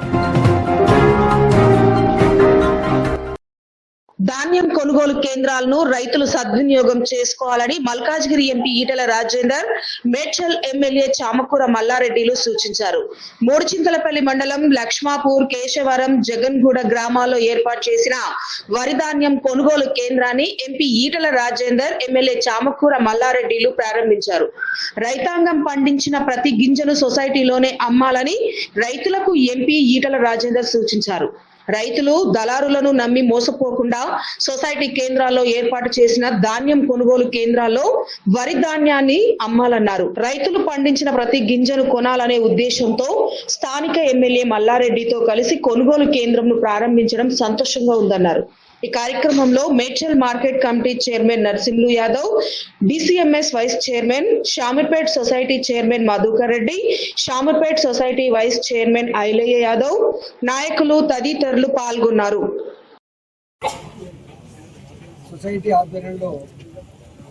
Thank you. ధాన్యం కొనుగోలు కేంద్రాలను రైతులు సద్వినియోగం చేసుకోవాలని మల్కాజ్గిరి ఎంపీ ఈటల రాజేందర్ మేడ్చల్ ఎమ్మెల్యే చామకూర మల్లారెడ్డిలు సూచించారు. మూడుచింతలపల్లి మండలం లక్ష్మాపూర్ కేశవరం జగన్గూడ గ్రామాల్లో ఏర్పాటు చేసిన వరి ధాన్యం కొనుగోలు కేంద్రాన్ని ఎంపీ ఈటల రాజేందర్ ఎమ్మెల్యే చామకూర మల్లారెడ్డిలు ప్రారంభించారు. రైతాంగం పండించిన ప్రతి గింజను సొసైటీలోనే అమ్మాలని రైతులకు ఎంపీ ఈటల రాజేందర్ సూచించారు. రైతులు దళారులను నమ్మి మోసపోకుండా సొసైటీ కేంద్రాల్లో ఏర్పాటు చేసిన ధాన్యం కొనుగోలు కేంద్రాల్లో వరి ధాన్యాన్ని అమ్మాలన్నారు. రైతులు పండించిన ప్రతి గింజను కొనాలనే ఉద్దేశంతో స్థానిక ఎమ్మెల్యే మల్లారెడ్డితో కలిసి కొనుగోలు కేంద్రంను ప్రారంభించడం సంతోషంగా ఉందన్నారు. ఈ కార్యక్రమంలో Medchal market committee chairman Narasimhulu Yadav DCMS vice chairman Shamirpet society chairman Madhukar Reddy Shamirpet society vice chairman Ailaiah Yadav నాయకులు తదితరులు పాల్గొన్నారు. సొసైటీ ఆధ్వర్యంలో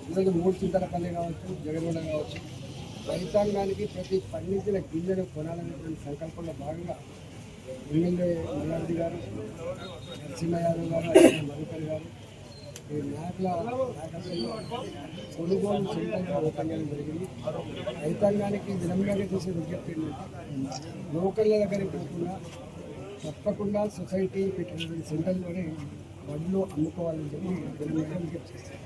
ఈరోజు మూడు చింతలపల్లి కావచ్చు జగన్మోహన్ కావచ్చు రైతాంగానికి ప్రతి పండించిన గింజను కొనాలనేటువంటి సంకల్పంలో భాగంగా ఎమ్మెల్యే మల్లారెడ్డి గారు నరసింహ యాదవ్ గారు మధుకర్ గారు ఈ నాయకుల నాయకత్వంలో కొనుగోలు సెంటర్గా ఓపెన్ జరిగింది. రైతాంగానికి వినమ్రంగా చేసే విజ్ఞప్తి ఏంటంటే లోకల్ దగ్గరికి పోకుండా తప్పకుండా సొసైటీ పెట్టినటువంటి సెంటర్లోనే వడ్లు అమ్ముకోవాలని చెప్పి వినమ్రంగా విజ్ఞప్తి చేస్తారు.